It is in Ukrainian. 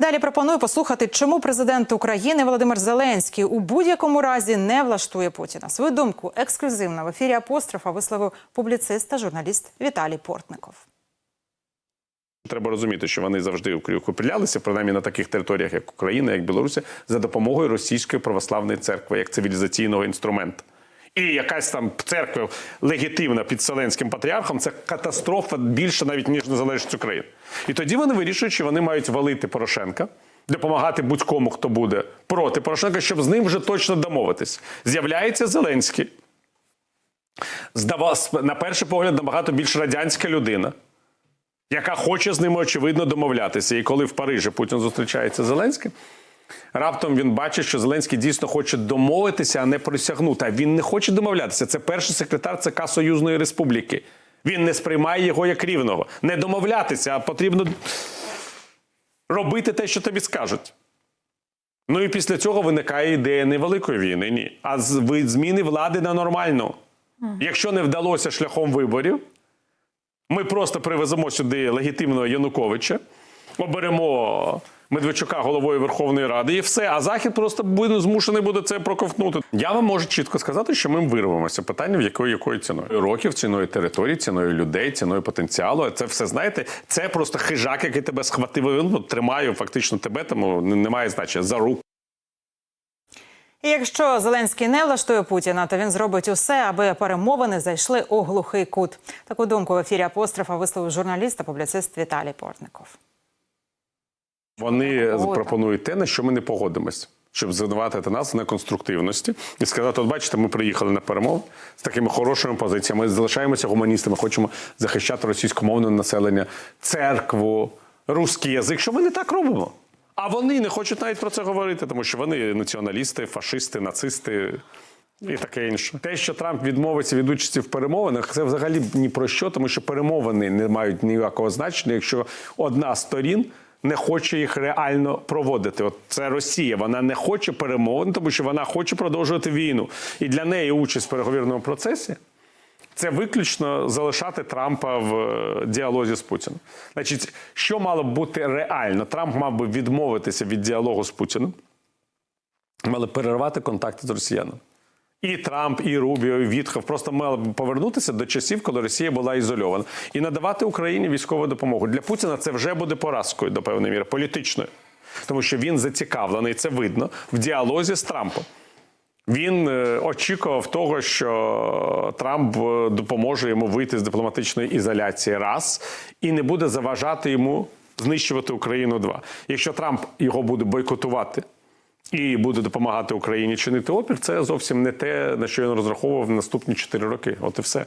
Далі пропоную послухати, чому президент України Володимир Зеленський у будь-якому разі не влаштує Путіна. Свою думку ексклюзивно в ефірі апострофа висловив публіцист та журналіст Віталій Портников. Треба розуміти, що вони завжди укріплялися, принаймні на таких територіях, як Україна, як Білорусі, за допомогою російської православної церкви як цивілізаційного інструменту. І якась там церква легітимна під Вселенським патріархом це катастрофа більше навіть ніж незалежність України. І тоді вони вирішують, що вони мають валити Порошенка, допомагати будь-кому, хто буде проти Порошенка, щоб з ним вже точно домовитись. З'являється Зеленський. Здавалось, на перший погляд, набагато більш радянська людина яка хоче з ними очевидно домовлятися. І коли в Парижі Путін зустрічається з Зеленським, раптом він бачить, що Зеленський дійсно хоче домовитися, а не присягнути. А він не хоче домовлятися. Це перший секретар ЦК Союзної Республіки. Він не сприймає його як рівного. Не домовлятися, а потрібно робити те, що тобі скажуть. Ну і після цього виникає ідея не великої війни, ні, а зміни влади на нормальну. Якщо не вдалося шляхом виборів, ми просто привеземо сюди легітимного Януковича, оберемо Медведчука головою Верховної Ради і все. А Захід просто буде змушений буде це проковтнути. Я вам можу чітко сказати, що ми вирвемося. Питання в якої якою ціною років, ціною території, ціною людей, ціною потенціалу. Це все знаєте. Це просто хижак, який тебе схватив. Ну, тримаю фактично тебе, тому немає значення за руку. І якщо Зеленський не влаштує Путіна, то він зробить усе, аби перемовини зайшли у глухий кут. Таку думку в ефірі апострофа висловив журналіст та публіцист Віталій Портников. Вони О, пропонують те, на що ми не погодимось. Щоб звинуватити нас в неконструктивності і сказати: от бачите, ми приїхали на перемову з такими хорошими позиціями. Ми залишаємося гуманістами, хочемо захищати російськомовне населення, церкву, русський язик. Що ми не так робимо? А вони не хочуть навіть про це говорити, тому що вони націоналісти, фашисти, нацисти і таке інше. Те, що Трамп відмовиться від участі в перемовинах, це взагалі ні про що, тому що перемовини не мають ніякого значення, якщо одна з сторін не хоче їх реально проводити. От це Росія. Вона не хоче перемовин, тому що вона хоче продовжувати війну. І для неї участь в переговірному процесі. Це виключно залишати Трампа в е, діалозі з Путіним. Значить, що мало б бути реально? Трамп мав би відмовитися від діалогу з Путіним, мали перервати контакти з росіянами. І Трамп, і Рубіо, і Вітхов просто мали б повернутися до часів, коли Росія була ізольована, і надавати Україні військову допомогу. Для Путіна це вже буде поразкою до певної міри, політичною, тому що він зацікавлений, це видно в діалозі з Трампом. Він е, очікував того, що Трамп е, допоможе йому вийти з дипломатичної ізоляції раз і не буде заважати йому знищувати Україну. Два, якщо Трамп його буде бойкотувати і буде допомагати Україні чинити опір, це зовсім не те, на що він розраховував наступні 4 роки. От і все.